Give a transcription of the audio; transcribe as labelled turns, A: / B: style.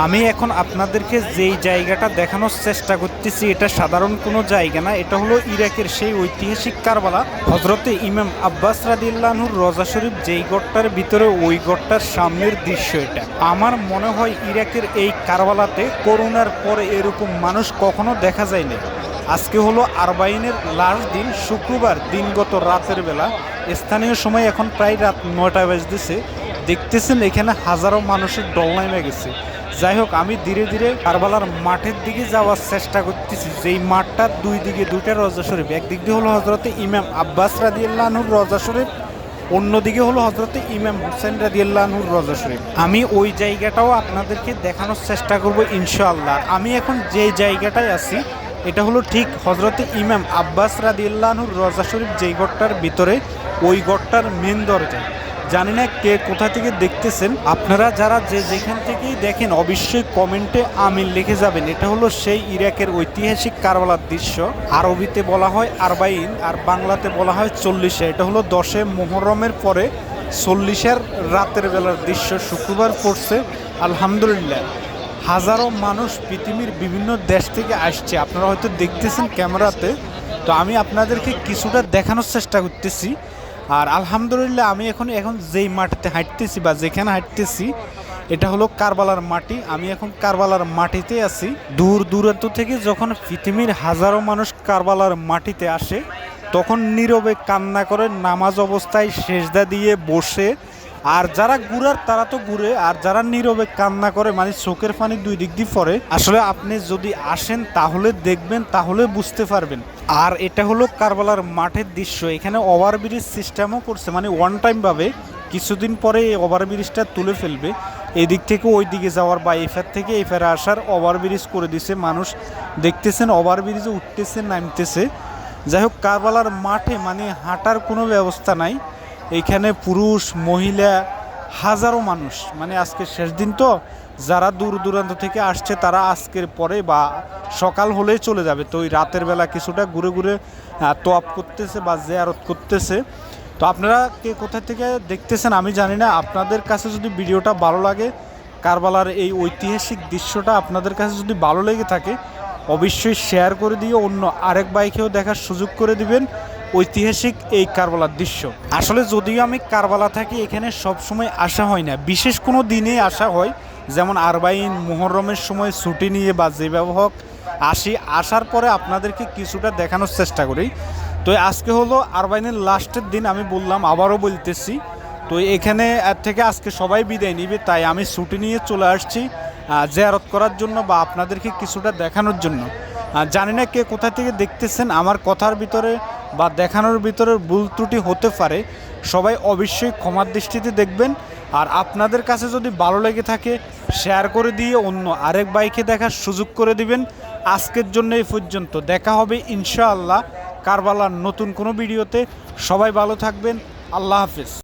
A: আমি এখন আপনাদেরকে যেই জায়গাটা দেখানোর চেষ্টা করতেছি, এটা সাধারণ কোনো জায়গা না, এটা হলো ইরাকের সেই ঐতিহাসিক কারবালা। হজরতে ইমাম আব্বাস রাদিল্লাহুর রজা শরীফ, যেই গড়টার ভিতরে ওই গড়টার সামনের দৃশ্য এটা। আমার মনে হয় ইরাকের এই কারবালাতে করোনার পরে এরকম মানুষ কখনো দেখা যায়নি। আজকে হলো আরবাইনের লাস্ট দিন, শুক্রবার, দিনগত রাতের বেলা। স্থানীয় সময় এখন প্রায় রাত নয়টা বাজতেছে। দেখতেছেন এখানে হাজারো মানুষের ডল নেমে গেছে। যাই হোক, আমি ধীরে ধীরে কারবালার মাঠের দিকে যাওয়ার চেষ্টা করতেছি। যেই মাঠটার দুই দিকে দুইটা রজা শরীফ, একদিক দিয়ে হলো হজরতে ইমাম আব্বাস রাদিয়াল্লাহুর রজা শরীফ, অন্যদিকে হলো হজরতে ইমাম হুসেন রাদিয়াল্লাহুর রজা শরীফ। আমি ওই জায়গাটাও আপনাদেরকে দেখানোর চেষ্টা করব ইনশাআল্লাহ। আমি এখন যে জায়গাটায় আছি, এটা হলো ঠিক হজরতে ইমাম আব্বাস রাদিয়াল্লাহুর রজা শরীফ, যেই গড়টার ভিতরে, ওই গড়টার মেন দরজা। জানি না কে কোথা থেকে দেখতেছেন। আপনারা যারা যে যেখান থেকেই দেখেন, অবশ্যই কমেন্টে আমিন লিখে যাবেন। এটা হলো সেই ইরাকের ঐতিহাসিক কারবালার দৃশ্য। আরবিতে বলা হয় আরবাইন, আর বাংলাতে বলা হয় চল্লিশে। এটা হলো দশে মোহরমের পরে চল্লিশের রাতের বেলার দৃশ্য। শুক্রবার পড়ছে, আলহামদুলিল্লাহ। হাজারো মানুষ পৃথিবীর বিভিন্ন দেশ থেকে আসছে। আপনারা হয়তো দেখতেছেন ক্যামেরাতে। তো আমি আপনাদেরকে কিছুটা দেখানোর চেষ্টা করতেছি। আর আলহামদুলিল্লাহ আমি এখন এখন যেই মাটিতে হাঁটতেছি বা যেখানে হাঁটতেছি, এটা হলো কারবালার মাটি। আমি এখন কারবালার মাটিতে আছি। দূর দূরান্ত থেকে যখন পৃথিবীর হাজারো মানুষ কারবালার মাটিতে আসে, তখন নীরবে কান্না করে নামাজ অবস্থায় সেজদা দিয়ে বসে আর যারা ঘুরার তারা তো ঘুরে আর যারা নীরবে কান্না করে মানে চোখের পানি দুই দিক দিয়ে পড়ে, আসলে আপনি যদি আসেন তাহলে দেখবেন, তাহলে বুঝতে পারবেন। আর এটা হলো কারবালার মাঠের দৃশ্য। এখানে ওভারব্রিজ সিস্টেমও করছে মানে ওয়ান টাইম ভাবে কিছুদিন পরে এই ওভারব্রিজটা তুলে ফেলবে। এদিক থেকে ওই দিকে যাওয়ার বা এফার থেকে এফারে আসার ওভারব্রিজ করে দিছে মানুষ। দেখতেছেন, ওভারব্রিজে উঠতেছে, নামতেছে। যাই হোক, কারবালার মাঠে মানে হাঁটার কোনো ব্যবস্থা নাই। এইখানে পুরুষ, মহিলা, হাজারো মানুষ। মানে আজকে শেষ দিন তো। যারা দূর দূরান্ত থেকে আসছে, তারা আজকের পরে বা সকাল হলেই চলে যাবে। তো ওই রাতের বেলা কিছুটা ঘুরে ঘুরে তোয়াপ করতেছে বা জেয়ারত করতেছে। তো আপনারা কে কোথা থেকে দেখতেছেন আমি জানি না। আপনাদের কাছে যদি ভিডিওটা ভালো লাগে, কারবালার এই ঐতিহাসিক দৃশ্যটা আপনাদের কাছে যদি ভালো লেগে থাকে, অবশ্যই শেয়ার করে দিয়ে অন্য আরেক বাইকেও দেখার সুযোগ করে দিবেন। ঐতিহাসিক এই কারবালার দৃশ্য। আসলে যদিও আমি কারবালা থাকি, এখানে সব সময় আসা হয় না। বিশেষ কোনো দিনে আসা হয়, যেমন আরবাইন মোহরমের সময় ছুটি নিয়ে বা যেভাবে হোক, আসি। আসার পরে আপনাদেরকে কিছুটা দেখানোর চেষ্টা করি। তো আজকে হলো আরবাইনের লাস্টের দিন, আমি বললাম, আবারও বলতেছি। তো এখানে থেকে আজকে সবাই বিদায় নিবে, তাই আমি ছুটি নিয়ে চলে আসছি জিয়ারত করার জন্য বা আপনাদেরকে কিছুটা দেখানোর জন্য। জানি না কে কোথা থেকে দেখতেছেন, আমার কথার ভিতরে বা দেখানোর ভিতরে ভুল ত্রুটি হতে পারে, সবাই অবশ্যই ক্ষমার দৃষ্টিতে দেখবেন। আর আপনাদের কাছে যদি ভালো লেগে থাকে শেয়ার করে দিয়ে অন্য আরেক বাইকে দেখার সুযোগ করে দিবেন। আজকের জন্য এই পর্যন্ত। দেখা হবে ইনশাআল্লাহ কারবালার নতুন কোনো ভিডিওতে। সবাই ভালো থাকবেন। আল্লাহ হাফিজ।